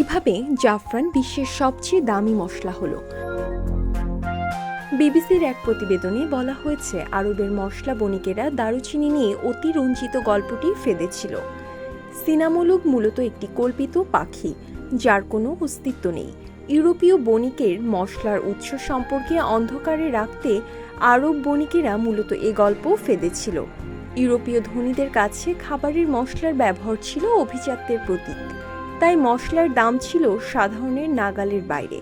কীভাবে জাফরান বিশ্বের সবচেয়ে দামি মশলা হলো। বিবিসির এক প্রতিবেদনে বলা হয়েছে, আরবের মশলা বণিকেরা দারুচিনি নিয়ে অতিরঞ্জিত গল্পটি ফেদেছিল। সিনামুলুক মূলত একটি কল্পিত পাখি, যার কোনো অস্তিত্ব নেই। ইউরোপীয় বণিকের মশলার উৎস সম্পর্কে অন্ধকারে রাখতে আরব বণিকেরা মূলত এ গল্প ফেদেছিল। ইউরোপীয় ধনীদের কাছে খাবারের মশলার ব্যবহার ছিল অভিজাত্যের প্রতীক। তাই মশলার দাম ছিল সাধারণের নাগালের বাইরে।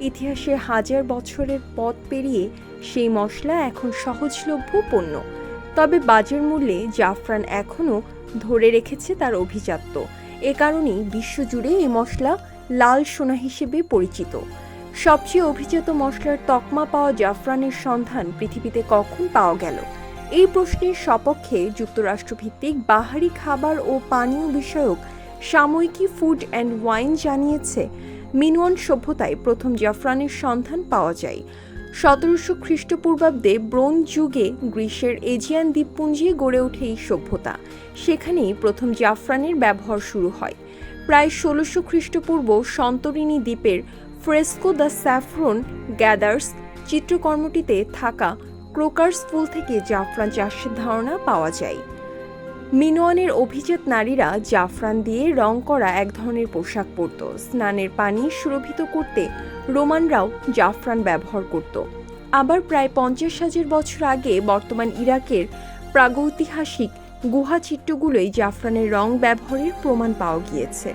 ইতিহাসে হাজার বছরের পথ পেরিয়ে সেই মশলা এখন সহজলভ্য পণ্য। তবে বাজার মূল্যে জাফরান এখনও ধরে রেখেছে তার অভিজাত্য। এ কারণেই বিশ্বজুড়ে এই মশলা লাল সোনা হিসেবে পরিচিত। সবচেয়ে অভিজাত মশলার তকমা পাওয়া জাফরানের সন্ধান পৃথিবীতে কখন পাওয়া গেল? এই প্রশ্নের সপক্ষে যুক্তরাষ্ট্রভিত্তিক বাহারি খাবার ও পানীয় বিষয়ক সাময়িকী ফুড অ্যান্ড ওয়াইন জানিয়েছে, মিনোয়ান সভ্যতায় প্রথম জাফরানের সন্ধান পাওয়া যায়। সতেরোশো খ্রিস্টপূর্বাব্দে ব্রোঞ্জ যুগে গ্রীসের এজিয়ান দ্বীপপুঞ্জে গড়ে ওঠে এই সভ্যতা। সেখানেই প্রথম জাফরানের ব্যবহার শুরু হয়। প্রায় ষোলোশো খ্রিস্টপূর্ব সন্তরিনী দ্বীপের ফ্রেস্কো দ্য স্যাফরন গ্যাদার্স চিত্রকর্মটিতে থাকা ক্রোকার্স ফুল থেকে জাফরান চাষের ধারণা পাওয়া যায়। মিনোয়ানের অভিজাত নারীরা জাফরান দিয়ে রং করা এক ধরনের পোশাক পরত। স্নানের পানি সুরভিত করতে রোমানরাও জাফরান ব্যবহার করত। আবার প্রায় পঞ্চাশ হাজার বছর আগে বর্তমান ইরাকের প্রাগৈতিহাসিক গুহা চিত্রগুলোই জাফরানের রং ব্যবহারের প্রমাণ পাওয়া গিয়েছে।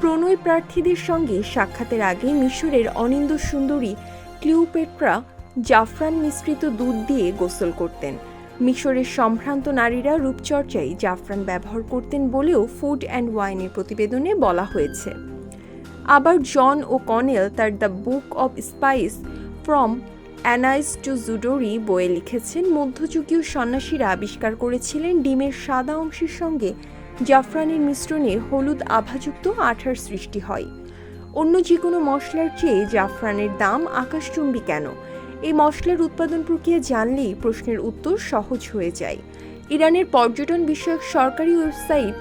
প্রণয় প্রার্থীদের সঙ্গে সাক্ষাতের আগে মিশরের অনিন্দ সুন্দরী ক্লিওপেট্রা জাফরান মিশ্রিত দুধ দিয়ে গোসল করতেন। মিশরের সম্ভ্রান্ত নারীরা রূপচর্চায় জাফরান ব্যবহার করতেন বলেও ফুড অ্যান্ড ওয়াইনের প্রতিবেদনে বলা হয়েছে। আবার জন ও কনেল তার the book of spice from anise to zedoary বইয়ে লিখেছেন, মধ্যযুগীয় সন্ন্যাসীরা আবিষ্কার করেছিলেন ডিমের সাদা অংশের সঙ্গে জাফরানের মিশ্রণে হলুদ আভাযুক্ত আঠার সৃষ্টি হয়। অন্য যে কোনো মশলার চেয়ে জাফরানের দাম আকাশচুম্বী কেন? এই মশলার উৎপাদন প্রক্রিয়া জানলেই প্রশ্নের উত্তর সহজ হয়ে যায়। ইরানের পর্যটন বিষয়ক সরকারি ওয়েবসাইট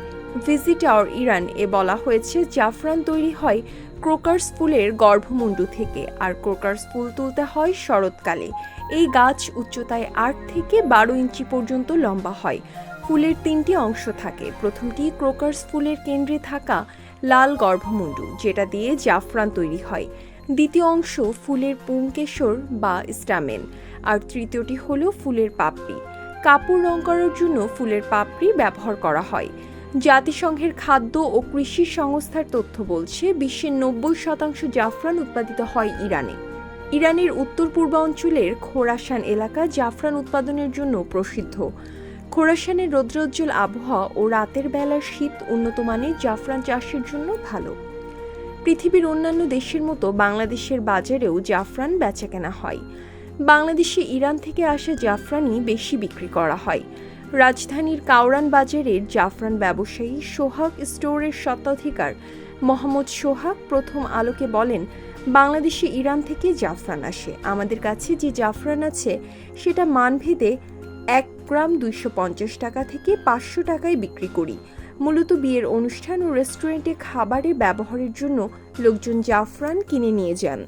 ভিজিট আওয়ার ইরান এ বলা হয়েছে, জাফরান তৈরি হয় ক্রোকার্স ফুলের গর্ভমুণ্ডু থেকে, আর ক্রোকার্স ফুল তুলতে হয় শরৎকালে। এই গাছ উচ্চতায় আট থেকে বারো ইঞ্চি পর্যন্ত লম্বা হয়। ফুলের তিনটি অংশ থাকে। প্রথমটি ক্রোকার্স ফুলের কেন্দ্রে থাকা লাল গর্ভমুণ্ডু, যেটা দিয়ে জাফরান তৈরি হয়। দ্বিতীয় অংশ ফুলের পুংকেশর বা স্টামেন, আর তৃতীয়টি হল ফুলের পাপড়ি। কাপড় রং করার জন্য ফুলের পাপড়ি ব্যবহার করা হয়। জাতিসংঘের খাদ্য ও কৃষি সংস্থার তথ্য বলছে, বিশ্বের নব্বই শতাংশ জাফরান উৎপাদিত হয় ইরানে। ইরানের উত্তর পূর্বাঞ্চলের খোরাসান এলাকা জাফরান উৎপাদনের জন্য প্রসিদ্ধ। খোরাসানের রৌদ্রোজ্জ্বল আবহাওয়া ও রাতের বেলার শীত উন্নত মানের জাফরান চাষের জন্য ভালো। পৃথিবীর অন্যান্য দেশের মতো বাংলাদেশের বাজারেও জাফরান বেচাকেনা হয়। বাংলাদেশে ইরান থেকে আসা জাফরানই বেশি বিক্রি করা হয়। রাজধানীর কাউরান বাজারের জাফরান ব্যবসায়ী সোহাগ স্টোরের স্বত্বাধিকার মোহাম্মদ সোহাগ প্রথম আলোকে বলেন, বাংলাদেশে ইরান থেকে জাফরান আসে। আমাদের কাছে যে জাফরান আছে, সেটা মানভেদে এক গ্রাম দুইশো পঞ্চাশ টাকা থেকে পাঁচশো টাকায় বিক্রি করি। মূলত বিয়ের অনুষ্ঠান ও রেস্টুরেন্টে খাবারে ব্যবহারের জন্য লোকজন জাফরান কিনে নিয়ে যান।